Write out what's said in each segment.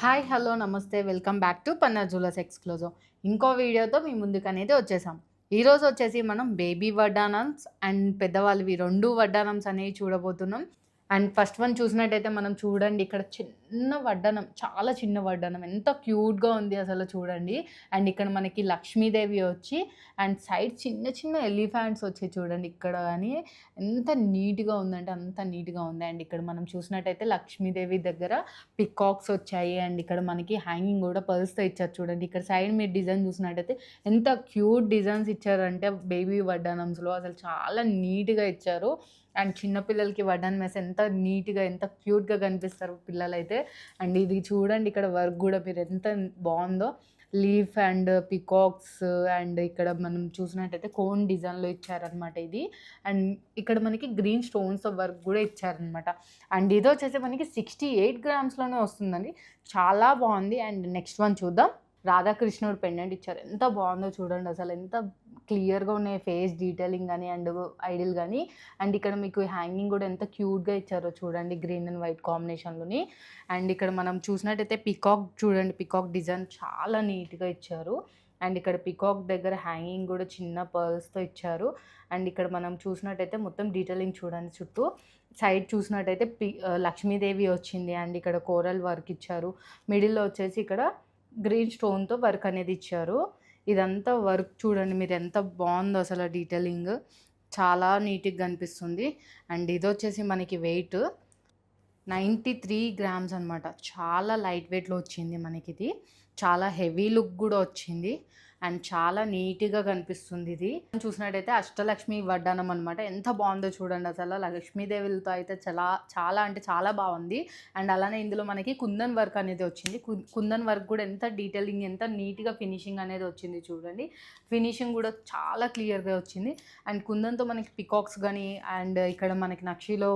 Hi hello నమస్తే. Welcome back to Panna Jewels exclusive ఇంకో వీడియోతో మీ ముందుకు అనేది వచ్చేసాం ఈరోజు వచ్చేసి మనం బేబీ వడ్డానమ్స్ అండ్ పెద్దవాళ్ళవి రెండు వడ్డానమ్స్ అనేవి చూడబోతున్నాం. అండ్ ఫస్ట్ వన్ చూసినట్టయితే మనం చూడండి ఇక్కడ చిన్న వడ్డనం చాలా చిన్న వడ్డనం. ఎంత క్యూట్గా ఉంది అసలు చూడండి. అండ్ ఇక్కడ మనకి లక్ష్మీదేవి వచ్చి అండ్ సైడ్ చిన్న చిన్న ఎలిఫెంట్స్ వచ్చి చూడండి ఇక్కడ కానీ ఎంత నీట్గా ఉందంటే అంత నీట్గా ఉంది. అండ్ ఇక్కడ మనం చూసినట్టయితే లక్ష్మీదేవి దగ్గర పికాక్స్ వచ్చాయి. అండ్ ఇక్కడ మనకి హ్యాంగింగ్ కూడా పర్స్తో ఇచ్చారు చూడండి. ఇక్కడ సైడ్ మీరు డిజైన్ చూసినట్టయితే ఎంత క్యూట్ డిజైన్స్ ఇచ్చారంటే బేబీ వడ్డానమ్స్లో అసలు చాలా నీట్గా ఇచ్చారు. అండ్ చిన్నపిల్లలకి వడ్డాన్ మెస్ ఎంత నీట్గా ఎంత క్యూట్గా కనిపిస్తారు పిల్లలైతే. అండ్ ఇది చూడండి ఇక్కడ వర్క్ కూడా మీరు ఎంత బాగుందో. లీఫ్ అండ్ పికాక్స్ అండ్ ఇక్కడ మనం చూసినట్టయితే కోన్ డిజైన్లో ఇచ్చారనమాట ఇది. అండ్ ఇక్కడ మనకి గ్రీన్ స్టోన్స్ వర్క్ కూడా ఇచ్చారనమాట అండ్ ఇది వచ్చేసి మనకి సిక్స్టీ ఎయిట్ గ్రామ్స్లోనే వస్తుందండి. చాలా బాగుంది. అండ్ నెక్స్ట్ వన్ చూద్దాం. రాధాకృష్ణుడు పెండెంట్ ఇచ్చారు. ఎంత బాగుందో చూడండి అసలు. ఎంత క్లియర్గా ఉన్నాయి ఫేస్ డీటెయిలింగ్ కానీ అండ్ ఐడిల్ కానీ అండ్ ఇక్కడ మీకు హ్యాంగింగ్ కూడా ఎంత క్యూట్గా ఇచ్చారో చూడండి గ్రీన్ అండ్ వైట్ కాంబినేషన్లోని. అండ్ ఇక్కడ మనం చూసినట్టయితే పికాక్ చూడండి పికాక్ డిజైన్ చాలా నీట్గా ఇచ్చారు. అండ్ ఇక్కడ పికాక్ దగ్గర హ్యాంగింగ్ కూడా చిన్న పర్ల్స్తో ఇచ్చారు. అండ్ ఇక్కడ మనం చూసినట్టయితే మొత్తం డీటెయిలింగ్ చూడండి చుట్టూ. సైడ్ చూసినట్టయితే పి లక్ష్మీదేవి వచ్చింది. అండ్ ఇక్కడ కోరల్ వర్క్ ఇచ్చారు. మిడిల్లో వచ్చేసి ఇక్కడ గ్రీన్ స్టోన్తో వర్క్ అనేది ఇచ్చారు. ఇదంతా వర్క్ చూడండి మీరు ఎంత బాగుందో అసలు డీటెయిలింగ్ చాలా నీట్గా కనిపిస్తుంది. అండ్ ఇది వచ్చేసి మనకి వెయిట్ నైంటీ త్రీ గ్రామ్స్ అనమాట చాలా లైట్ వెయిట్లో వచ్చింది మనకి ఇది చాలా హెవీ లుక్ కూడా వచ్చింది. అండ్ చాలా నీట్గా కనిపిస్తుంది ఇది. చూసినట్టయితే అష్టలక్ష్మి వడ్డానం అనమాట ఎంత బాగుందో చూడండి అసలు. లక్ష్మీదేవులతో అయితే చాలా చాలా అంటే చాలా బాగుంది. అండ్ అలానే ఇందులో మనకి కుందన్ వర్క్ అనేది వచ్చింది. కుందన్ వర్క్ కూడా ఎంత డీటెయిలింగ్ ఎంత నీట్గా ఫినిషింగ్ అనేది వచ్చింది చూడండి. ఫినిషింగ్ కూడా చాలా క్లియర్గా వచ్చింది. అండ్ కుందన్తో మనకి పికాక్స్ కానీ అండ్ ఇక్కడ మనకి నక్షిలో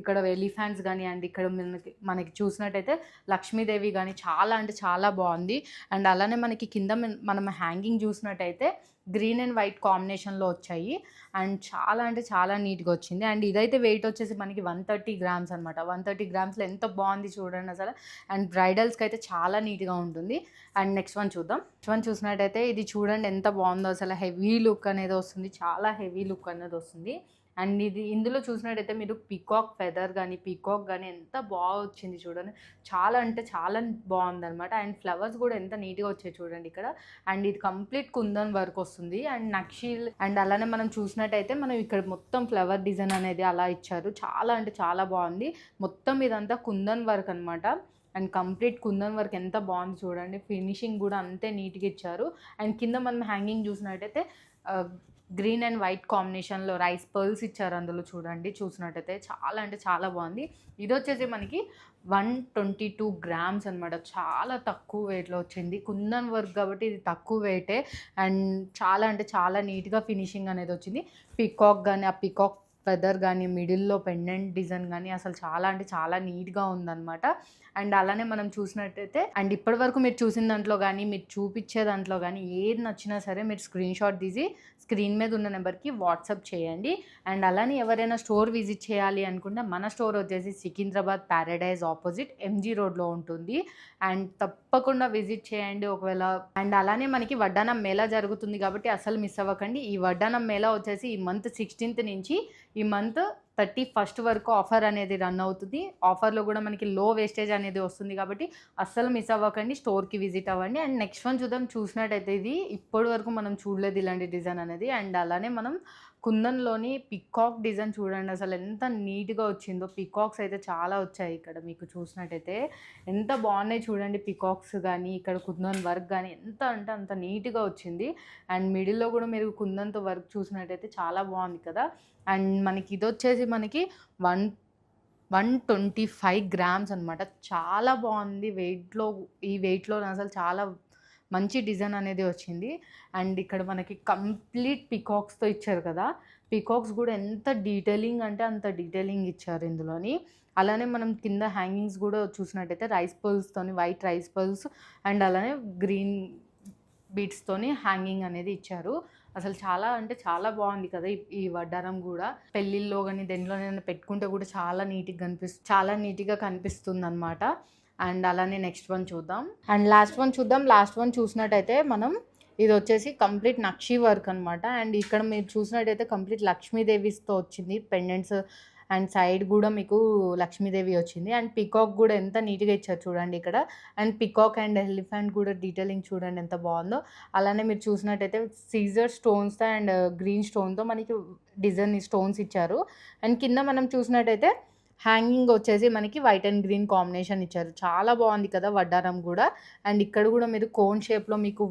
ఇక్కడ ఎలిఫెంట్స్ కానీ అండ్ ఇక్కడ మనకి మనకి చూసినట్టయితే లక్ష్మీదేవి కానీ చాలా అంటే చాలా బాగుంది. అండ్ అలానే మనకి కింద మనం హ్యాంగింగ్ చూసినట్టయితే గ్రీన్ అండ్ వైట్ కాంబినేషన్లో వచ్చాయి. అండ్ చాలా అంటే చాలా నీట్గా వచ్చింది. అండ్ ఇదైతే వెయిట్ వచ్చేసి మనకి వన్ థర్టీ గ్రామ్స్ అనమాట వన్ థర్టీ గ్రామ్స్లో ఎంత బాగుంది చూడండి అసలు. అండ్ బ్రైడల్స్కి అయితే చాలా నీట్గా ఉంటుంది. అండ్ నెక్స్ట్ వన్ చూద్దాం. నెక్స్ట్ వన్ చూసినట్టయితే ఇది చూడండి ఎంత బాగుందో అసలు. హెవీ లుక్ అనేది వస్తుంది. చాలా హెవీ లుక్ అనేది వస్తుంది. అండ్ ఇది ఇందులో చూసినట్టయితే మీరు పీకాక్ ఫెదర్ కానీ పీకాక్ కానీ ఎంత బాగా వచ్చింది చూడండి. చాలా అంటే చాలా బాగుందనమాట అండ్ ఫ్లవర్స్ కూడా ఎంత నీట్గా వచ్చాయి చూడండి ఇక్కడ. అండ్ ఇది కంప్లీట్ కుందన్ వర్క్ వస్తుంది. అండ్ నక్షీల్ అండ్ అలానే మనం చూసినట్టయితే మనం ఇక్కడ మొత్తం ఫ్లవర్ డిజైన్ అనేది అలా ఇచ్చారు. చాలా అంటే చాలా బాగుంది. మొత్తం ఇదంతా కుందన్ వర్క్ అనమాట అండ్ కంప్లీట్ కుందన్ వర్క్ ఎంత బాగుంది చూడండి. ఫినిషింగ్ కూడా అంతే నీట్గా ఇచ్చారు. అండ్ కింద మనం హ్యాంగింగ్ చూసినట్టయితే గ్రీన్ అండ్ వైట్ కాంబినేషన్లో రైస్ పర్ల్స్ ఇచ్చారు అందులో చూడండి చూసినట్టయితే చాలా అంటే చాలా బాగుంది. ఇది వచ్చేసి మనకి వన్ ట్వంటీ టూ గ్రామ్స్ అనమాట చాలా తక్కువ వెయిట్లో వచ్చింది. కుందన్ వర్క్ కాబట్టి ఇది తక్కువ వెయిటే అండ్ చాలా అంటే చాలా నీట్గా ఫినిషింగ్ అనేది వచ్చింది. పికాక్ కానీ ఆ పికాక్ ఫెదర్ కానీ మిడిల్లో పెండెంట్ డిజైన్ కానీ అసలు చాలా అంటే చాలా నీట్గా ఉందన్నమాట. అండ్ అలానే మనం చూసినట్టయితే అండ్ ఇప్పటి వరకు మీరు చూసిన దాంట్లో కానీ మీరు చూపించే దాంట్లో కానీ ఏది నచ్చినా సరే మీరు స్క్రీన్ షాట్ తీసి స్క్రీన్ మీద ఉన్న నెంబర్కి వాట్సాప్ చేయండి. అండ్ అలానే ఎవరైనా స్టోర్ విజిట్ చేయాలి అనుకుంటే మన స్టోర్ వచ్చేసి సికింద్రాబాద్ ప్యారడైజ్ ఆపోజిట్ ఎంజీ రోడ్లో ఉంటుంది. అండ్ తప్పకుండా విజిట్ చేయండి ఒకవేళ. అండ్ అలానే మనకి వడ్డానం మేళా జరుగుతుంది కాబట్టి అసలు మిస్ అవ్వకండి. ఈ వడ్డానం మేళా వచ్చేసి ఈ మంత్ సిక్స్టీన్త్ నుంచి ఈ మంత్ థర్టీ ఫస్ట్ వరకు ఆఫర్ అనేది రన్ అవుతుంది. ఆఫర్లో కూడా మనకి లో వేస్టేజ్ అనేది వస్తుంది కాబట్టి అస్సలు మిస్ అవ్వకండి స్టోర్కి విజిట్ అవ్వండి. అండ్ నెక్స్ట్ వన్ చూద్దాం. చూసినట్టయితే ఇది ఇప్పటి వరకు మనం చూడలేదు ఇలాంటి డిజైన్ అనేది. అండ్ అలానే మనం కుందన్లోని పికాక్ డిజైన్ చూడండి. అసలు ఎంత నీట్గా వచ్చిందో. పికాక్స్ అయితే చాలా వచ్చాయి ఇక్కడ మీకు చూసినట్టయితే. ఎంత బాగున్నాయి చూడండి పికాక్స్ కానీ ఇక్కడ కుందన్ వర్క్ కానీ ఎంత అంటే అంత నీట్గా వచ్చింది. అండ్ మిడిల్లో కూడా మీరు కుందన్తో వర్క్ చూసినట్టయితే చాలా బాగుంది కదా. అండ్ మనకి ఇది వచ్చేసి మనకి one one twenty five grams అనమాట చాలా బాగుంది. వెయిట్లో ఈ వెయిట్లో అసలు చాలా మంచి డిజైన్ అనేది వచ్చింది. అండ్ ఇక్కడ మనకి కంప్లీట్ పికాక్స్తో ఇచ్చారు కదా. పికాక్స్ కూడా ఎంత డీటెయిలింగ్ అంటే అంత డీటెయిలింగ్ ఇచ్చారు ఇందులోని. అలానే మనం కింద హ్యాంగింగ్స్ కూడా చూసినట్టయితే రైస్ పర్ల్స్తోని వైట్ రైస్ పర్ల్స్ అండ్ అలానే గ్రీన్ బీట్స్తోని హ్యాంగింగ్ అనేది ఇచ్చారు. అసలు చాలా అంటే చాలా బాగుంది కదా ఈ- వడ్డారం కూడా. పెళ్ళిళ్ళలో కానీ దేనిలోనైనా పెట్టుకుంటే కూడా చాలా నీట్గా కనిపిస్తుంది చాలా నీట్గా కనిపిస్తుంది అనమాట అండ్ అలానే నెక్స్ట్ వన్ చూద్దాం. అండ్ లాస్ట్ వన్ చూద్దాం. లాస్ట్ వన్ చూసినట్టయితే మనం ఇది వచ్చేసి కంప్లీట్ నక్షి వర్క్ అనమాట అండ్ ఇక్కడ మీరు చూసినట్టయితే కంప్లీట్ లక్ష్మీదేవితో వచ్చింది. పెండెంట్స్ అండ్ సైడ్ కూడా మీకు లక్ష్మీదేవి వచ్చింది. అండ్ పికాక్ కూడా ఎంత నీట్గా ఇచ్చారు చూడండి ఇక్కడ. అండ్ పికాక్ అండ్ ఎలిఫెంట్ కూడా డీటెయిలింగ్ చూడండి ఎంత బాగుందో. అలానే మీరు చూసినట్టయితే సీజర్ స్టోన్స్తో అండ్ గ్రీన్ స్టోన్తో మనకి డిజైన్ స్టోన్స్ ఇచ్చారు. అండ్ కింద మనం చూసినట్టయితే హ్యాంగింగ్ వచ్చేసి మనకి వైట్ అండ్ గ్రీన్ కాంబినేషన్ ఇచ్చారు. చాలా బాగుంది కదా వడ్డారం కూడా. అండ్ ఇక్కడ కూడా మీరు కోన్ షేప్లో మీకు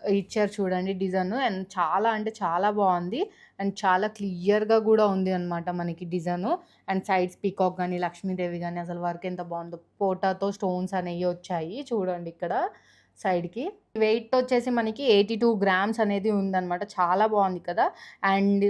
ఇచ్చారు చూడండి డిజైన్ అండ్ చాలా అంటే చాలా బాగుంది. అండ్ చాలా క్లియర్గా కూడా ఉంది అనమాట మనకి డిజైన్ అండ్ సైడ్స్ పీకాక్ కానీ లక్ష్మీదేవి కానీ అసలు వర్క్ ఎంత బాగుందో. పోటాతో స్టోన్స్ అనేవి వచ్చాయి చూడండి ఇక్కడ. సైడ్కి. వెయిట్ వచ్చేసి మనకి ఎయిటీ టూ గ్రామ్స్ అనేది ఉందన్నమాట. చాలా బాగుంది కదా. అండ్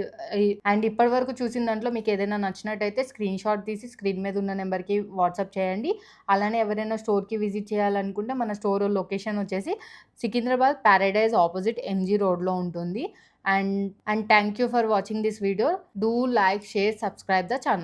అండ్ ఇప్పటి వరకు చూసిన దాంట్లో మీకు ఏదైనా నచ్చినట్టయితే స్క్రీన్ షాట్ తీసి స్క్రీన్ మీద ఉన్న నెంబర్కి వాట్సాప్ చేయండి. అలానే ఎవరైనా స్టోర్కి విజిట్ చేయాలనుకుంటే మన స్టోర్ లొకేషన్ వచ్చేసి సికింద్రాబాద్ ప్యారడైజ్ ఆపోజిట్ ఎంజీ రోడ్లో ఉంటుంది. And and thank you for watching this video. Do like share subscribe the channel.